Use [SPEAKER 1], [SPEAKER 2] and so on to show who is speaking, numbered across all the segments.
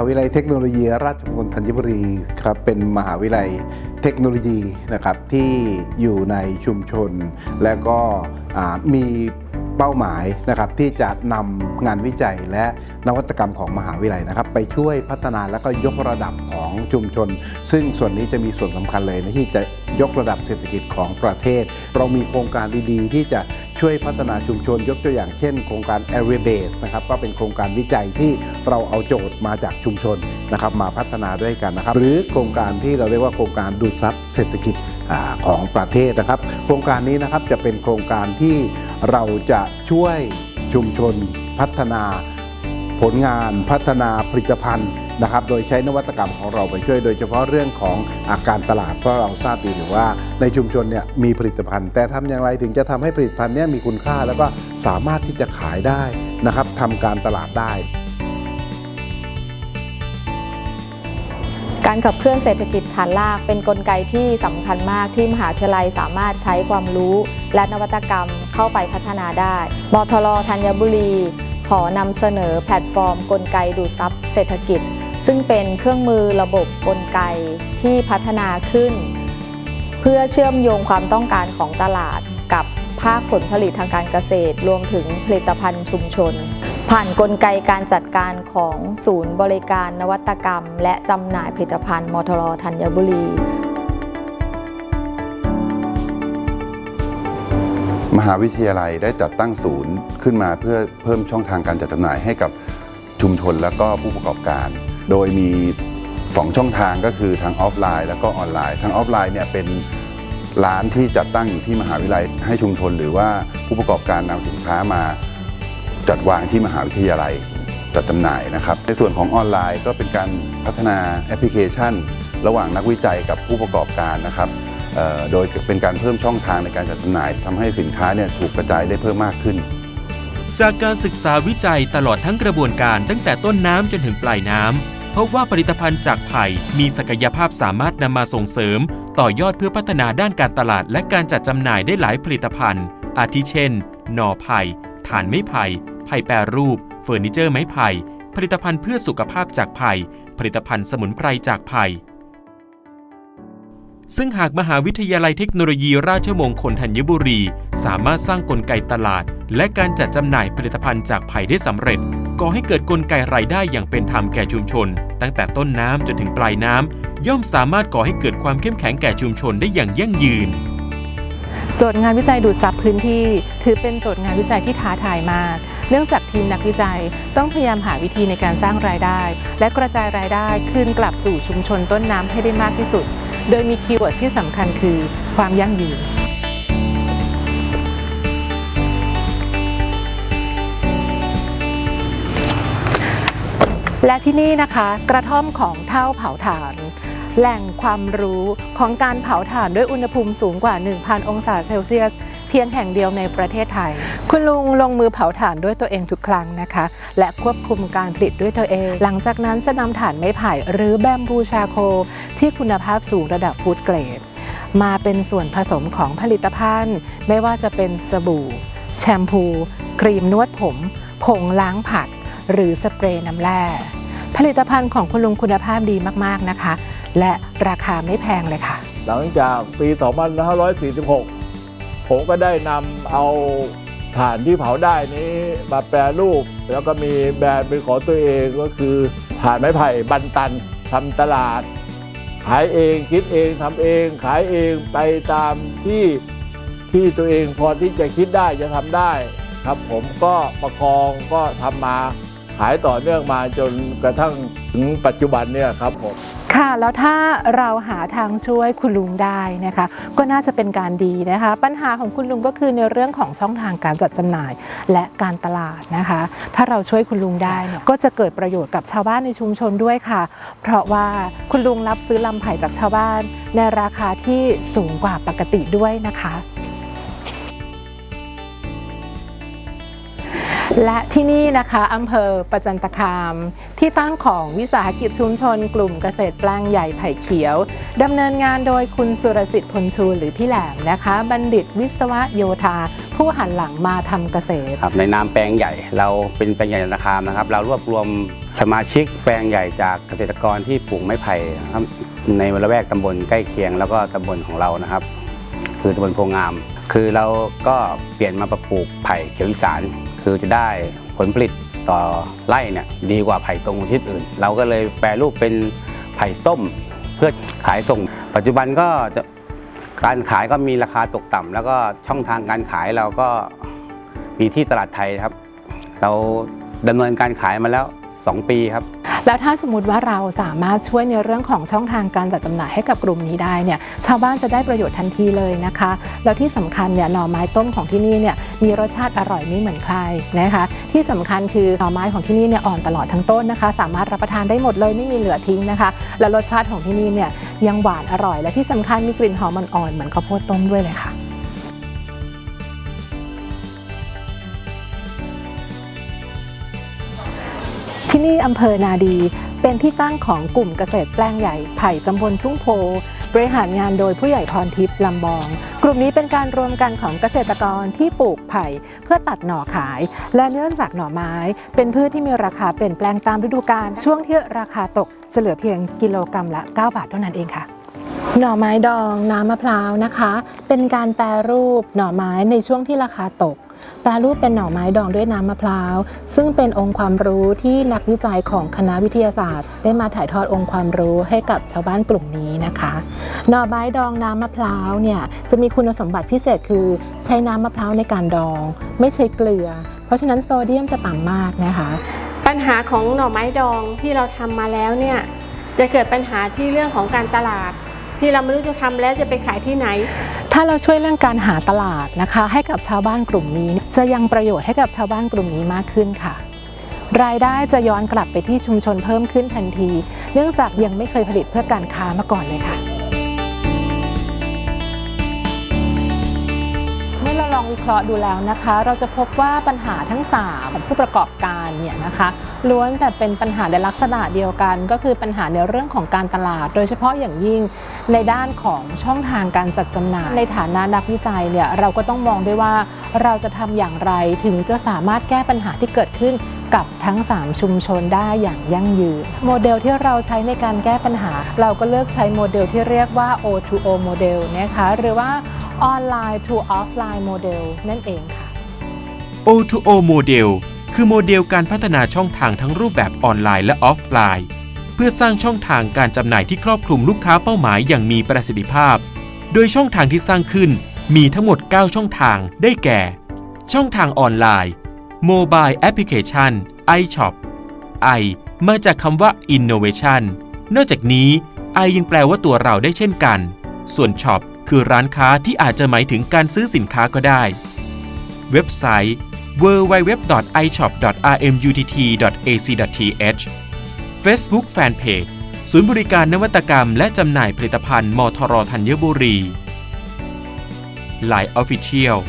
[SPEAKER 1] หาวิทยาลัยเทคโนโลยี ราชมงคลธัญบุรีครับเป็นมหาวิทยาลัยเทคโนโลยีนะครับที่อยู่ในชุมชน และก็มีเป้าหมายนะครับที่จะนำงานวิจัยและนวัตกรรมของมหาวิทยาลัยนะครับ ไปช่วยพัฒนาและก็ยกระดับของชุมชน ซึ่งส่วนนี้จะมีส่วนสำคัญเลยนะที่จะ ยกระดับเศรษฐกิจของประเทศ เรามีโครงการดีๆ ที่จะช่วยพัฒนาชุมชนยกตัวอย่างเช่น โครงการ Area Base นะครับก็เป็นโครงการวิจัยที่เราเอาโจทย์มาจากชุมชนนะครับมาพัฒนาด้วยกันนะครับ หรือโครงการที่เราเรียกว่าโครงการดูดซับเศรษฐกิจอของประเทศนะครับ โครงการนี้นะครับจะเป็นโครงการที่เราจะช่วยชุมชนพัฒนา ผลงานพัฒนาผลิตภัณฑ์นะครับ โดยใช้นวัตกรรมของเราไปช่วย โดยเฉพาะเรื่องของอาการตลาดเพราะเราทราบดีอยู่ว่าในชุมชนเนี่ยมีผลิตภัณฑ์ แต่ทำอย่างไรถึงจะทำให้ผลิตภัณฑ์เนี้มีคุณค่า แล้วก็สามารถที่จะขายได้นะครับทำการตลาดได้
[SPEAKER 2] การขับเคลื่อนเศรษฐกิจฐานรากเป็นนกลไกที่สำคัญมากที่มหาวิทยาลัยสามารถใช้ความรู้ และนวัตกรรมเข้าไปพัฒนาได้มทรธัญบุรี ขอนำเสนอแพลตฟอร์มกลไกดูดซับเศรษฐกิจ ซึ่งเป็นเครื่องมือระบบกลไกที่พัฒนาขึ้น เพื่อเชื่อมโยงความต้องการของตลาดกับภาคผลผลิตทางการเกษตร รวมถึงผลิตภัณฑ์ชุมชน ผ่านนกลไกการจัดการของศูนย์บริการนวัตกรรม และจำหน่ายผลิตภัณฑ์มทรธัญบุรี
[SPEAKER 3] มหาวิทยาลัยได้จัดตั้งศูนย์ขึ้นมาเพื่อเพิ่มช่องทางการจัดจำหน่ายให้กับชุมชนและก็ผู้ประกอบการ โดยมี 2 ช่องทางก็คือทั้งออฟไลน์ แล้วก็ออนไลน์ทั้งออฟไลน์เนี่ยเป็นร้านที่จัดตั้งอยู่ที่มหาวิทยาลัยให้ชุมชน หรือว่าผู้ประกอบการนำสินค้ามาจัดวางที่มหาวิทยาลัยจัดจำหน่ายนะครับ ในส่วนของออนไลน์ก็เป็นการพัฒนาแอปพลิเคชัน ระหว่างนักวิจัยกับผู้ประกอบการนะครับ โดยเป็นการเพิ่มช่องทางในการจัดจำหน่ายทำให้สินค้าเนี่ยถูกกระจายได้เพิ่มมากขึ้น
[SPEAKER 4] จากการศึกษาวิจัยตลอดทั้งกระบวนการตั้งแต่ต้นน้ำจนถึงปลายน้ำพบว่าผลิตภัณฑ์จากไผ่มีศักยภาพสามารถนำมาส่งเสริม ต่อยอดเพื่อพัฒนาด้านการตลาด และการจัดจำหน่ายได้หลายผลิตภัณฑ์ อาทิเช่น หน่อไผ่ถ่านไม้ไผ่ไผ่แปรรูป เฟอร์นิเจอร์ไม้ไผ่ผลิตภัณฑ์เพื่อสุขภาพจากไผ่ผลิตภัณฑ์สมุนไพรจากไผ่ ซึ่งหากมหาวิทยาลัยเทคโนโลยีราชมงคลธัญบุรี สามารถสร้างกลไกตลาด และการจัดจำหน่ายผลิตภัณฑ์จากไผ่ได้สำเร็จก่อให้เกิดกลไกรายได้อย่างเป็นธรรมแก่ชุมชน ตั้งแต่ต้นน้ำจนถึงปลายน้ำย่อมสามารถก่อให้เกิดความเข้มแข็งแก่ชุมชนได้อย่างยั่งยืน
[SPEAKER 5] โจทย์งานวิจัยดูดซับพื้นที่ ถือเป็นโจทย์งานวิจัยที่ท้าทายมาก เนื่องจากทีมนักวิจัยต้องพยายามหาวิธีในการสร้างรายได้ และกระจายรายได้คืนกลับสู่ชุมชนต้นน้ำให้ได้มากที่สุด โดยมีคีย์เวิร์ดที่สำคัญคือความยั่งยืน และที่นี่นะคะกระท่อมของเท่าเผาถ่าน แหล่งความรู้ของการเผาถ่านด้วยอุณหภูมิสูงกว่า 1,000 องศาเซลเซียส เพียงแห่งเดียวในประเทศไทย คุณลุงลงมือเผาถ่านด้วยตัวเองทุกครั้งนะคะ และควบคุมการผลิตด้วยตัวเอง หลังจากนั้นจะนำถ่านไม้ไผ่หรือแบมบูชาโค ที่คุณภาพสูงระดับฟู้ดเกรด มาเป็นส่วนผสมของผลิตภัณฑ์ ไม่ว่าจะเป็นสบู่ แชมพู ครีมนวดผม ผงล้างผัก หรือสเปรย์น้ำแร่ผลิตภัณฑ์ของคุณลุงคุณภาพดีมาก ๆ นะคะ และราคาไม่แพงเลยค่ะ
[SPEAKER 6] หลังจากปี 2546 ผมก็ได้นำเอาถ่านที่เผาได้นี้มาแปรรูป แล้วก็มีแบรนด์เป็นของตัวเองก็คือถ่านไม้ไผ่บันตันทำตลาด ขายเองคิดเองทำเอง ขายเองไปตามที่ที่ตัวเองพอที่จะคิดได้จะทำได้ครับผมก็ประคองก็ทำมา ขายต่อเนื่องมาจนกระทั่งถึงปัจจุบันเนี่ยครับผม
[SPEAKER 5] ค่ะแล้วถ้าเราหาทางช่วยคุณลุงได้นะคะ ก็น่าจะเป็นการดีนะคะ ปัญหาของคุณลุงก็คือในเรื่องของช่องทางการจัดจำหน่าย และการตลาดนะคะ ถ้าเราช่วยคุณลุงได้เนี่ยก็จะเกิดประโยชน์กับชาวบ้านในชุมชนด้วยค่ะ เพราะว่าคุณลุงรับซื้อลำไผ่จากชาวบ้าน ในราคาที่สูงกว่าปกติด้วยนะคะ และที่นี่นะคะอำเภอประจันตคาม ที่ตั้งของวิสาหกิจชุมชน กลุ่มเกษตรแปลงใหญ่ไผ่เขียวดำเนินงานโดยคุณสุรสิทธิ์พลชูหรือพี่แหลมนะคะ บัณฑิตวิศวโยธา ผู้หันหลังมาทำเกษตร
[SPEAKER 7] ครับในนามแปลงใหญ่เราเป็นแปลงใหญ่ธนาคามนะครับ เรารวบรวมสมาชิกแปลงใหญ่จากเกษตรกรที่ปลูกไม้ไผ่นะครับในละแวกตำบลใกล้เคียงแล้วก็ตำบลของเรานะครับ คือตำบลโพงาม คือเราก็เปลี่ยนมาปลูกไผ่เขียวอีสาน คือจะได้ผลผลิตต่อไร่เนี่ยดีกว่าไผ่ตรงทิศอื่น เราก็เลยแปรรูปเป็นไผ่ต้มเพื่อขายส่ง ปัจจุบันก็จะการขายก็มีราคาตกต่ำแล้วก็ช่องทางการขายเราก็มีที่ตลาดไทยครับ เราดำเนินการขายมาแล้ว 2 ปีครับ
[SPEAKER 5] แล้วถ้าสมมติว่าเราสามารถช่วยในเรื่องของช่องทางการจัดจำหน่ายให้กับกลุ่มนี้ได้เนี่ยชาวบ้านจะได้ประโยชน์ทันทีเลยนะคะ แล้วที่สำคัญเนี่ยหน่อไม้ต้มของที่นี่เนี่ยมีรสชาติอร่อยไม่เหมือนใครนะคะ ที่สำคัญคือหน่อไม้ของที่นี่เนี่ยอ่อนตลอดทั้งต้นนะคะ สามารถรับประทานได้หมดเลยไม่มีเหลือทิ้งนะคะ และรสชาติของที่นี่เนี่ยยังหวานอร่อย และที่สำคัญมีกลิ่นหอมอ่อนๆเหมือนข้าวโพดต้มด้วยเลยค่ะ ที่นี่อำเภอนาดี เป็นที่ตั้งของกลุ่มเกษตรแปลงใหญ่ไผ่ตำบลทุ่งโพ บริหารงานโดยผู้ใหญ่พรทิพย์ลำบอง กลุ่มนี้เป็นการรวมกันของเกษตรกรที่ปลูกไผ่เพื่อตัดหน่อขาย และเนื่องจากหน่อไม้ เป็นพืชที่มีราคาเปลี่ยนแปลงตามฤดูกาลช่วงที่ราคาตกจะเหลือเพียงกิโลกรรัมละ 9 บาทเท่านั้นเองค่ะหน่อไม้ดองน้ำมะพร้าวนะคะ เป็นการแปรรูปหน่อไม้ในช่วงที่ราคาตก แปรรูปเป็นหน่อไม้ดองด้วยน้ำมะพร้าว ซึ่งเป็นองค์ความรู้ที่นักวิจัยของคณะวิทยาศาสตร์ ได้มาถ่ายทอดองค์ความรู้ให้กับชาวบ้านกลุ่มนี้นะคะ หน่อไม้ดองน้ำมะพร้าวเนี่ยจะมีคุณสมบัติพิเศษคือ ใช้น้ำมะพร้าวในการดอง ไม่ใช้เกลือ เพราะฉะนั้นโซเดียมจะต่ำมากนะคะ
[SPEAKER 8] ปัญหาของหน่อไม้ดองที่เราทำมาแล้วเนี่ยจะเกิดปัญหาที่เรื่องของการตลาดที่เราไม่รู้จะทำแล้วจะไปขายที่ไหน
[SPEAKER 5] ถ้าเราช่วยเรื่องการหาตลาดนะคะ ให้กับชาวบ้านกลุ่มนี้ จะยังประโยชน์ให้กับชาวบ้านกลุ่มนี้มากขึ้นค่ะ รายได้จะย้อนกลับไปที่ชุมชนเพิ่มขึ้นทันที เนื่องจากยังไม่เคยผลิตเพื่อการค้ามาก่อนเลยค่ะเมื่อเราลองวิเคราะห์ดูแล้วนะคะ เราจะพบว่าปัญหาทั้ง3ของผู้ประกอบการเนี่ยนะคะล้วนแต่เป็นปัญหาในลักษณะเดียวกัน ก็คือปัญหาในเรื่องของการตลาด โดยเฉพาะอย่างยิ่งในด้านของช่องทางการจัดจำหน่าย ในฐานะนักวิจัยเนี่ยเราก็ต้องมองด้วยว่า เราจะทำอย่างไรถึงจะสามารถแก้ปัญหาที่เกิดขึ้นกับทั้ง 3 ชุมชนได้อย่างยั่งยืน โมเดลที่เราใช้ในการแก้ปัญหา เราก็เลือกใช้โมเดลที่เรียกว่า O2O โมเดลนะคะหรือว่า Online to Offline Model นั่นเองค่ะ
[SPEAKER 4] O2O โมเดลคือโมเดลการพัฒนาช่องทางทั้งรูปแบบออนไลน์และออฟไลน์ เพื่อสร้างช่องทางการจำหน่ายที่ครอบคลุมลูกค้าเป้าหมายอย่างมีประสิทธิภาพ โดยช่องทางที่สร้างขึ้น มีทั้งหมด 9 ช่องทางได้แก่ ช่องทางออนไลน์ Mobile Application iShop i มาจากคำว่า Innovation นอกจากนี้ i ยังแปลว่าตัวเราได้เช่นกัน ส่วน Shop คือร้านค้าที่อาจจะหมายถึงการซื้อสินค้าก็ได้ เว็บไซต์ www.ishop.rmutt.ac.th Facebook Fanpage ศูนย์บริการนวัตกรรมและจำหน่ายผลิตภัณฑ์มทรธัญบุรี Line Official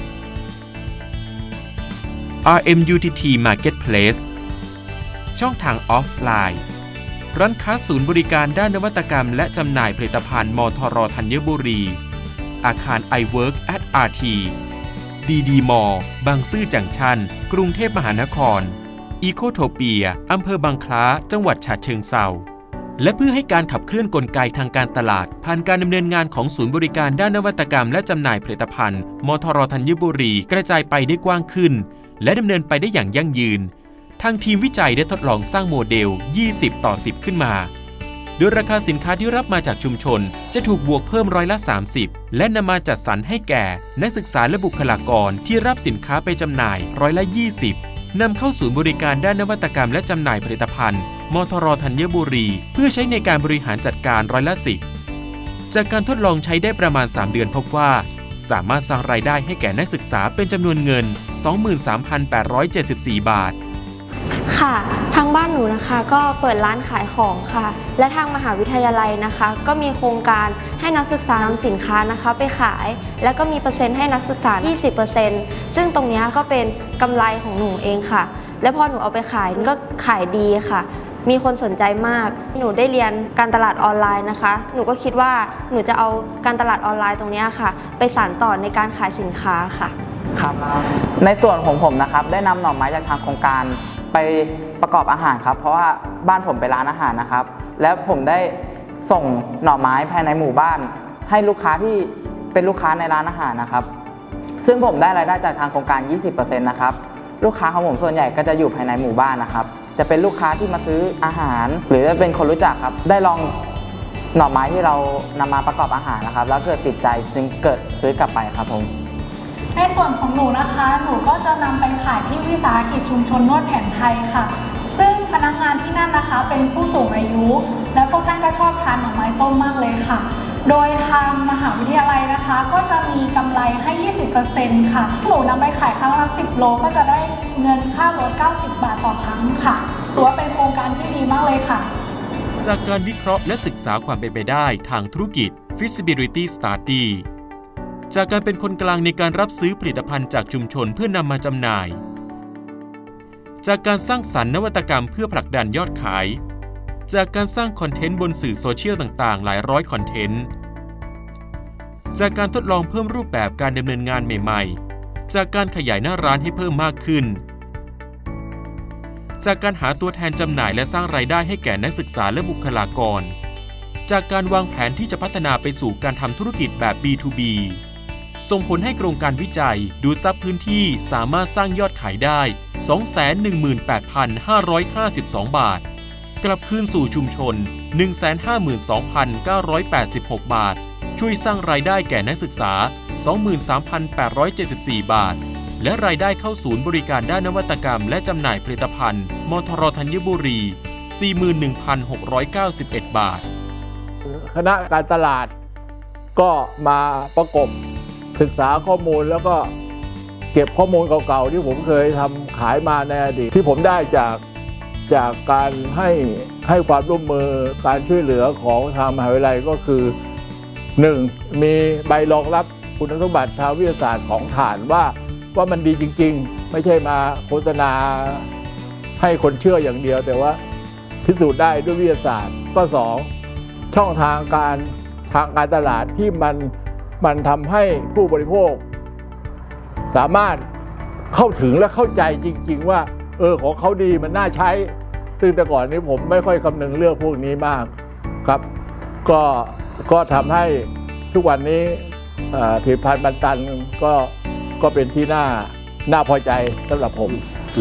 [SPEAKER 4] RMUTT Marketplace ช่องทางออฟไลน์ ร้านค้าศูนย์บริการด้านนวัตกรรม และจำหน่ายผลิตภัณฑ์มทรธัญบุรี อาคาร iWork at RT ดีดีมอบางซื่อจังชัน กรุงเทพมหานคร อีโคโทเปีย อำเภอบางคล้า จังหวัดฉะเชิงเซา และเพื่อให้การขับเคลื่อนกลไกทางการตลาด ผ่านการดำเนินงานของศูนย์บริการด้านนวัตกรรม และจำหน่ายผลิตภัณฑ์มทรธัญบุรี กระจายไปได้กว้างขึ้น และดำเนินไปได้อย่างยั่งยืน ทางทีมวิจัยได้ทดลองสร้างโมเดล 20 ต่อ 10 ขึ้นมา โดยราคาสินค้าที่รับมาจากชุมชน จะถูกบวกเพิ่มร้อยละ 30 และนำมาจัดสรรให้แก่ นักศึกษาและบุคลากรที่รับสินค้าไปจำหน่ายร้อยละ 20นำเข้าศูนย์บริการด้านนวัตกรรมและจำหน่ายผลิตภัณฑ์ มทรธัญบุรี เพื่อใช้ในการบริหารจัดการร้อยละ10จากการทดลองใช้ได้ประมาณ 3 เดือนพบว่า สามารถสร้างรายได้ให้แก่นักศึกษาเป็นจำนวนเงิน 23,874 บาท
[SPEAKER 9] ค่ะ ทางบ้านหนูนะคะก็เปิดร้านขายของค่ะ และทางมหาวิทยาลัยนะคะ ก็มีโครงการให้นักศึกษานำสินค้านะคะไปขาย แล้วก็มีเปอร์เซ็นต์ให้นักศึกษา 20%ซึ่งตรงนี้ก็เป็นกำไรของหนูเองค่ะ และพอหนูเอาไปขายก็ขายดีค่ะ มีคนสนใจมาก หนูได้เรียนการตลาดออนไลน์นะคะ หนูก็คิดว่าหนูจะเอาการตลาดออนไลน์ตรงนี้ค่ะ ไปสานต่อในการขายสินค้าค่ะ
[SPEAKER 10] ครับ ในส่วนของผมนะครับ ได้นำหน่อไม้จากทางโครงการ ไปประกอบอาหารครับ เพราะว่าบ้านผมเป็นร้านอาหารนะครับ แล้วผมได้ส่งหน่อไม้ภายในหมู่บ้าน ให้ลูกค้าที่เป็นลูกค้าในร้านอาหารนะครับ ซึ่งผมได้รายได้จากทางโครงการ 20%นะครับ ลูกค้าของผมส่วนใหญ่ก็จะอยู่ภายในหมู่บ้านนะครับ จะเป็นลูกค้าที่มาซื้ออาหาร หรือจะเป็นคนรู้จักครับ ได้ลองหน่อไม้ที่เรานำมาประกอบอาหารนะครับ แล้วเกิดติดใจจึงเกิดซื้อกลับไปครับผม
[SPEAKER 11] ในส่วนของหนูนะคะ หนูก็จะนำไปขายที่วิสาหกิจชุมชนนวดแผนไทยค่ะ ซึ่งพนักงานที่นั่นนะคะ เป็นผู้สูงอายุ และพวกท่านก็ชอบทานหน่อไม้ต้มมากเลยค่ะ โดยทางมหาวิทยาลัยนะคะ ก็จะมีกำไรให้ 20%ค่ะ หนูนำไปขายครั้งละ10 โลก็จะได้ เงินค่ารถ 90 บาทต่อครั้งค่ะถือว่าเป็นโครงการที่ดีมากเลยค่ะ
[SPEAKER 4] จากการวิเคราะห์และศึกษาความเป็นไปได้ทางธุรกิจ feasibility study จากการเป็นคนกลางในการรับซื้อผลิตภัณฑ์จากชุมชนเพื่อนำมาจำหน่าย จากการสร้างสรรค์นวัตกรรมเพื่อผลักดันยอดขาย จากการสร้างคอนเทนต์บนสื่อโซเชียลต่างๆ หลายร้อยคอนเทนต์ จากการทดลองเพิ่มรูปแบบการดำเนินงานใหม่ ๆ จากการขยายหน้าร้านให้เพิ่มมากขึ้น จากการหาตัวแทนจำหน่ายและสร้างรายได้ให้แก่นักศึกษาและบุคลากร จากการวางแผนที่จะพัฒนาไปสู่การทำธุรกิจแบบ B2B ส่งผลให้โครงการวิจัยดูซับพื้นที่สามารถสร้างยอดขายได้ 218,552 บาท กลับคืนสู่ชุมชน 152,986 บาท ช่วยสร้างรายได้แก่นักศึกษา 23,874 บาท และรายได้เข้าศูนย์บริการด้านนวัตกรรม และจำหน่ายผลิตภัณฑ์มทรธัญบุรี 41,691 บาท
[SPEAKER 6] คณะการตลาดก็มาประกบศึกษาข้อมูลแล้วก็เก็บข้อมูลเก่าๆ ที่ผมเคยทำขายมาในอดีตที่ผมได้จากจากการให้ให้ความร่วมมือการช่วยเหลือของทางมหาวิทยาลัยก็คือ 1. มีใบรองรับคุณสมบัติทางวิทยาศาสตร์ของฐานว่าว่ามันดีจริง ๆ ไม่ใช่มาโฆษณาให้คนเชื่ออย่างเดียว แต่ว่าพิสูจน์ได้ด้วยวิทยาศาสตร์ก็สองช่องทางการทางการตลาดที่มันมันทำให้ผู้บริโภค สามารถเข้าถึงและเข้าใจจริง ๆ ว่า เออของเขาดีมันน่าใช้ ซึ่งแต่ก่อนนี้ผมไม่ค่อยคำนึงเรื่องพวกนี้มากครับ ก็ ก็ทำให้ทุกวันนี้ผลิตภัณฑ์บันตันก็ก็เป็นที่น่าน่าพอใจสำหรับผม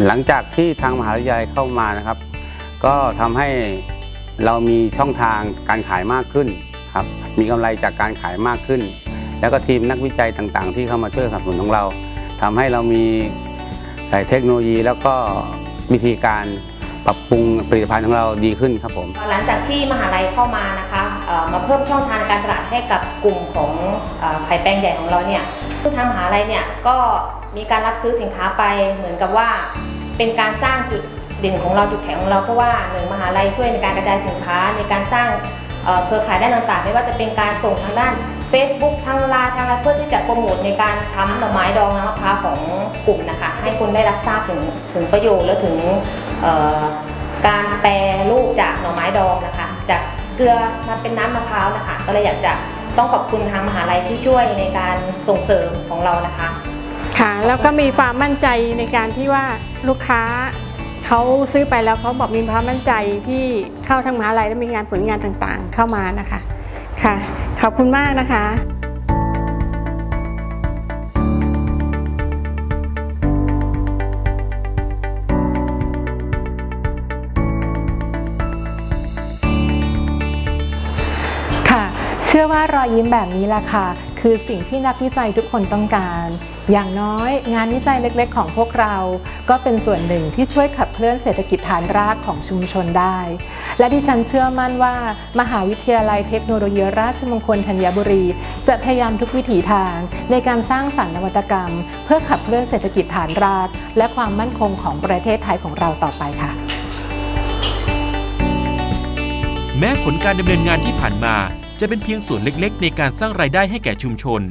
[SPEAKER 7] หลังจากที่ทางมหาวิทยาลัยเข้ามานะครับ ก็ทำให้เรามีช่องทางการขายมากขึ้นครับมีกำไรจากการขายมากขึ้น แล้วก็ทีมนักวิจัยต่างๆ ที่เข้ามาช่วยสนับสนุนของเราทำให้เรามีเทคโนโลยีแล้วก็วิธีการ ปรับปรุงผลิตภัณฑ์ของเราดีขึ้นครับผม
[SPEAKER 12] หลังจากที่มหาลัยเข้ามานะคะมาเพิ่มช่องทางการตลาดให้กับกลุ่มของอไข่แป้งใหญ่ของเราเนี่ยทางมหาลัยเนี่ยก็มีการรับซื้อสินค้าไปเหมือนกับว่า เป็นการสร้างจุดเด่นของเราจุดแข็งของเราเพราะว่าหนึ่งมหาลัยช่วยในการกระจายสินค้าในการสร้างเอ่อเครือข่ายด้านต่างๆ ไม่ว่าจะเป็นการส่งทางด้าน Facebook ทางไลน์ทางอะไรเพื่อที่จะโปรโมทในการทำหน่อไม้ดองน้ำมะพร้าวของกลุ่มนะคะ ให้คนได้รับทราบถึงถึงประโยชน์และถึงเอ่อการแปรรูปจากหน่อไม้ดองนะคะ จากเกลือมาเป็นน้ำมะพร้าวนะคะ ก็เลยอยากจะต้องขอบคุณทางมหาลัยที่ช่วยในการส่งเสริมของเรานะคะ
[SPEAKER 8] ค่ะแล้วก็มีความมั่นใจในการที่ว่าลูกค้าเขาซื้อไปแล้วเขาบอกมีความมั่นใจที่เข้าทางมหาลัยและมีงานผลงานต่างๆ เข้ามานะคะค่ะ ขอบคุณมากนะ
[SPEAKER 5] คะ ชื่อว่ารอยยิ้มแบบนี้แหละค่ะ คือสิ่งที่นักวิจัยทุกคนต้องการ อย่างน้อยงานวิจัยเล็กๆ ของพวกเรา ก็เป็นส่วนหนึ่งที่ช่วยขับเคลื่อนเศรษฐกิจฐานรากของชุมชนได้ และดิฉันเชื่อมั่นว่า มหาวิทยาลัยเทคโนโลยีราชมงคลธัญบุรี จะพยายามทุกวิถีทาง ในการสร้างสรรค์นวัตกรรม เพื่อขับเคลื่อนเศรษฐกิจฐานราก และความมั่นคงของประเทศไทยของเราต่อไปค่ะ
[SPEAKER 4] แม้ผลการดำเนินงานที่ผ่านมา จะเป็นเพียงส่วนเล็กๆ ในการสร้างรายได้ให้แก่ชุมชน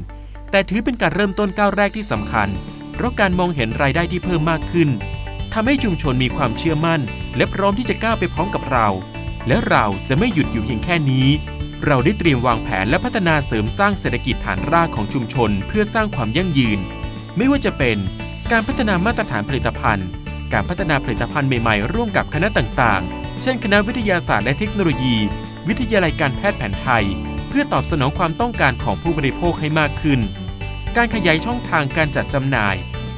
[SPEAKER 4] แต่ถือเป็นการเริ่มต้นก้าวแรกที่สำคัญ เพราะการมองเห็นรายได้ที่เพิ่มมากขึ้นทำให้ชุมชนมีความเชื่อมั่น และพร้อมที่จะก้าวไปพร้อมกับเรา และเราจะไม่หยุดอยู่เพียงแค่นี้ เราได้เตรียมวางแผนและพัฒนาเสริมสร้างเศรษฐกิจฐานรากของชุมชน เพื่อสร้างความยั่งยืน ไม่ว่าจะเป็น การพัฒนามาตรฐานผลิตภัณฑ์ การพัฒนาผลิตภัณฑ์ใหม่ๆ ร่วมกับคณะต่างๆ เช่น คณะวิทยาศาสตร์และเทคโนโลยี วิทยาลัยการแพทย์แผนไทย เพื่อตอบสนองความต้องการของผู้บริโภคให้มากขึ้น การขยายช่องทางการจัดจำหน่าย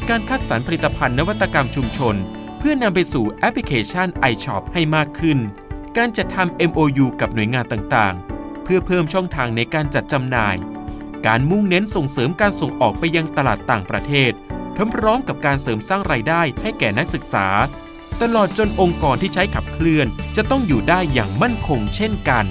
[SPEAKER 4] การคัดสรรผลิตภัณฑ์นวัตกรรมชุมชน เพื่อนำไปสู่แอปพลิเคชัน iShop ให้มากขึ้น การจัดทำ MOU กับหน่วยงานต่างๆ เพื่อเพิ่มช่องทางในการจัดจำหน่าย การมุ่งเน้นส่งเสริมการส่งออกไปยังตลาดต่างประเทศพร้อมๆกับการเสริมสร้างรายได้ให้แก่นักศึกษา ตลอดจนองค์กรที่ใช้ขับเคลื่อน จะต้องอยู่ได้อย่างมั่นคงเช่นกัน